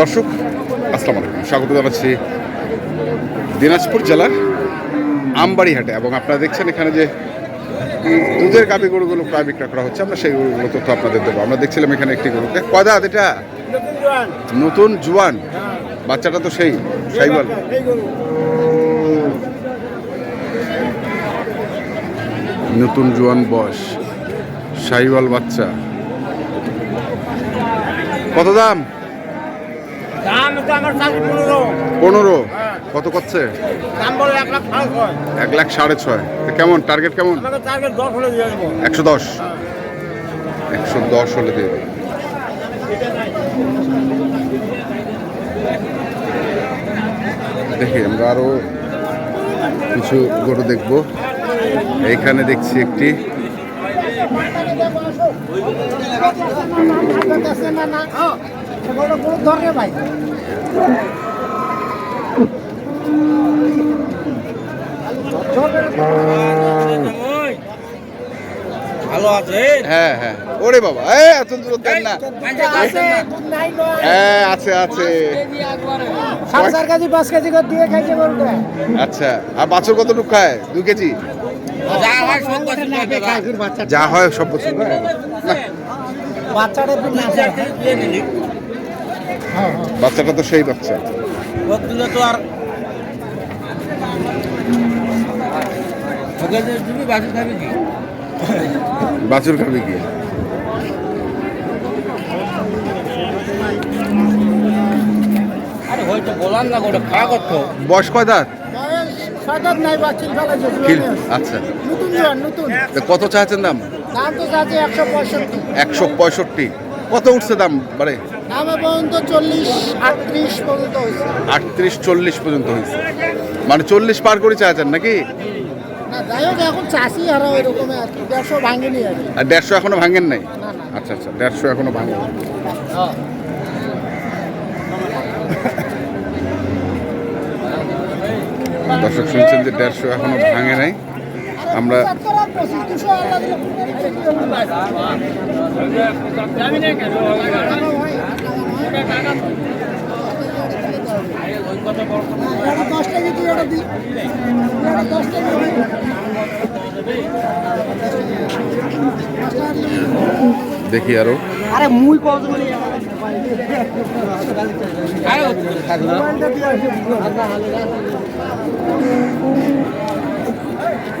দর্শক, আসসালামু আলাইকুম। স্বাগত জানাচ্ছি দিনাজপুর জেলার আমবাড়ি হাটে এবং আপনারা দেখছেন এখানে যে দুধের গাবি গরুগুলো প্রায় বিক্রয় করা হচ্ছে। আমরা সেই গরুগুলো তথ্য আপনাদের দেবো। আমরা দেখছিলাম এখানে একটি গরুকে। কদা এটা? নতুন জুয়ান? বাচ্চাটা তো সেই, সাইবল। নতুন জুয়ান বয়স সাইওয়াল বাচ্চা। কত দাম? পনেরো। পনেরো। কত করছে? এক লাখ সাড়ে ছয়। কেমন? টার্গেট কেমন? টার্গেট দশ দেবো। একশো দশ? একশো দশ হলে দিয়ে। দেখি আমরা আরও কিছু গরু দেখব। এইখানে দেখছি একটি। ভাই ভালো আছে হ্যাঁ হ্যাঁ। ওরে বাবা এ এত দূর দেন না। হ্যাঁ আছে আছে। সাড়ে চার কেজি পাঁচ কেজি করে দিয়ে খাইছে গরুটা। আচ্ছা আর বাছুর কতটুকু খায়? দু কেজি? যা হয় সব বছর বাচ্চা যা হয় সব না? বাচ্চাটা একটু দিয়ে নিলি বাচ্চাটা তো সেই বাচ্চা। দিলে তো আর বাসে খাবি কি? বাছুর খাবে কি? আরে হয়তো বলার না গোটা খা করতো। বয়স কয় দাঁত? আচ্ছা। নতুন। তো কত চাচ্ছেন দাম? একশো পঁয়ষট্টি। কত উঠছে দাম বারে? আটত্রিশ চল্লিশ পর্যন্ত হয়েছে। মানে চল্লিশ পার করে চাচ্ছেন নাকি? আর দেড়শো এখনও ভাঙেন নাই? আচ্ছা আচ্ছা দেড়শো এখনও ভাঙেন। হ্যাঁ। দর্শক শুনছেন যে দেড়শো এখনও ভাঙে নাই। আমরা দেখি আরও। আরে মুই কত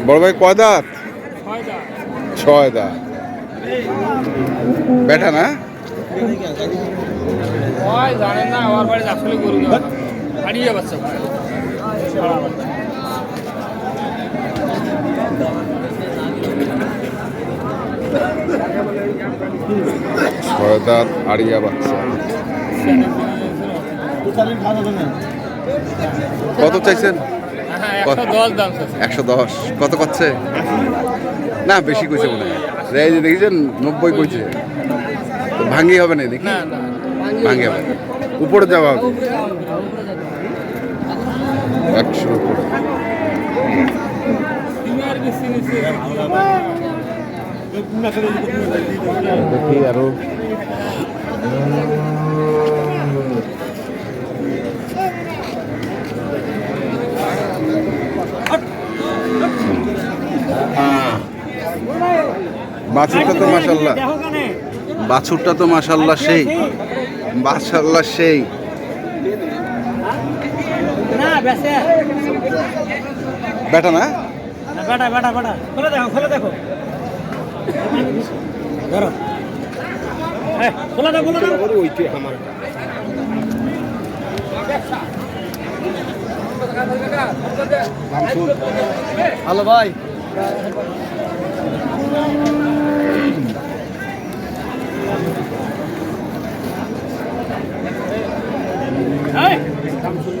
বড় ভাই কয় দাঁত ছয় দাঁত বেটা না? জানেন না আমার বাড়ি আসলে গরু হারিয়ে বাচ্চা ছয় দাঁত আড়িয়া বাচ্চা কত চাইছেন? হ্যাঁ একশো দশ কত করছে না বেশি কইছে মনে হয়। যে দেখেছেন নব্বই কইছে। ভাঙ্গি হবে না দেখি ভাঙ্গি হবে উপরে যাওয়া হবে। একশো উপরে। দেখি আরও। বাছুরটা তো মাসাল্লাহ বাছুরটা তো মাসাল্লাহ সেই। মাসাল্লাহ সেই। না বেটা না? বেটা বেটা বেটা। খুলে দেখো খুলে দেখো। ধরো। খুলে দাও খুলে দাও। হ্যালো ভাই দেখিলে তুমি সাইডে ধরা হ্যাঁ হ্যাঁ দুইটা করে চারটে দিলে তো ভালো ওইটা তো কথা যদি তুমি হ্যাঁ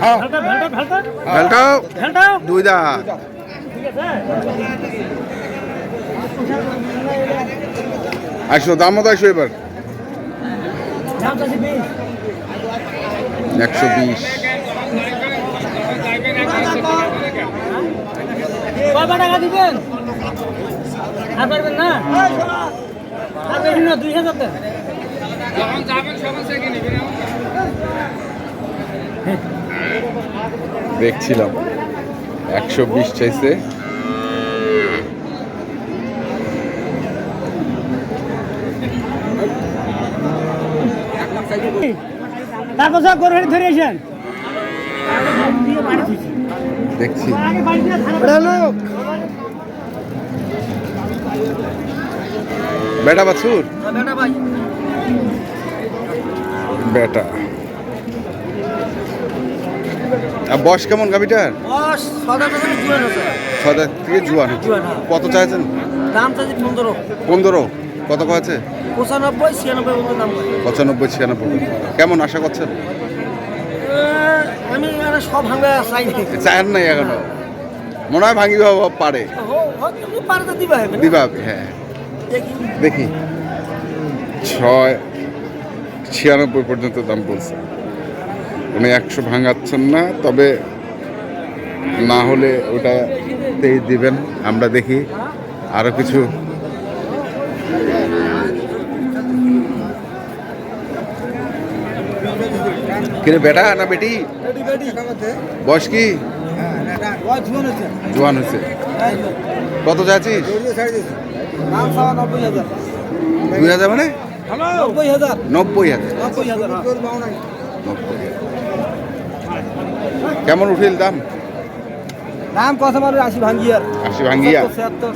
হ্যাঁ। আসো দাম মতো আসো এবার? একশো বিশ। না দুই হাজার দেখছিলাম। একশো বিশ চাইছে। তারপর সব গরু ধরে এসেন দেখছি। বেটা বাছুর? বেটা আর বয়স কেমন গাভিটার ছয় থেকে জুয়ান। কত চাইছেন? দাম চাইছি পনেরো। পনেরো। কত আছে পঁচানব্বই ছিয়ানব্বই দাম। পঁচানব্বই ছিয়ানব্বই কেমন আশা করছেন? আমি সব ভাঙা চাই চায়ের নাই এখনও? মনে হয় ভাঙি পারে। দিবা হ্যাঁ। দেখি। দেখি। ছয় ছিয়ানব্বই পর্যন্ত দাম বলছে। উনি একশো ভাঙাচ্ছেন না তবে না হলে ওটাতেই দিবেন আমরা দেখি। আরও কিছু? কিরে বেটা না বেটি? বয়স কি? জোয়ান হয়েছে। কত চাচ্ছিস দুই হাজার মানে? নব্বই হাজার। নব্বই হাজার। নব্বই হাজার হ্যাঁ। নব্বই হাজার। কেমন উঠিল দাম? দাম কত মানে আশি ভাঙ্গিয়ার। আশি ভাঙ্গিয়া? পঁচাত্তর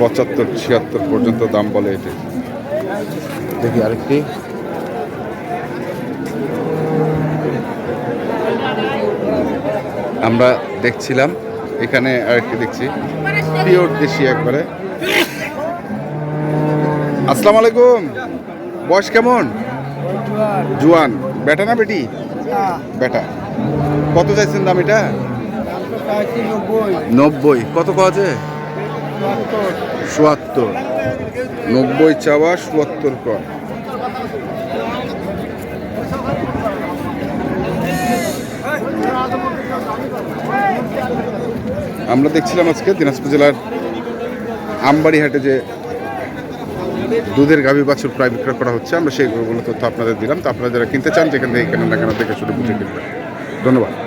পঁচাত্তর ছিয়াত্তর পর্যন্ত দাম বলে এটি। দেখি আরেকটি। আমরা দেখছিলাম এখানে আরেকটি দেখছি। পিওর দেশি একবারে। আসসালামু আলাইকুম। বয়স কেমন? জুয়ান। বেটা না বেটি? বেটা। কত চাইছেন দাম এটা? নব্বই। কত আছে চুয়াত্তর। নব্বই চাওয়া চুয়াত্তর কর আমরা দেখছিলাম আজকে দিনাজপুর জেলার আমবাড়ি হাটে যে দুধের গাভী বাছুর প্রায় বিক্রয় করা হচ্ছে। আমরা সেইগুলো তথ্য আপনাদের দিলাম। তো আপনারা যারা কিনতে চান, যেখান থেকে কেনেন না কেন, দেখে শুধু বুঝে কিনবেন। ধন্যবাদ।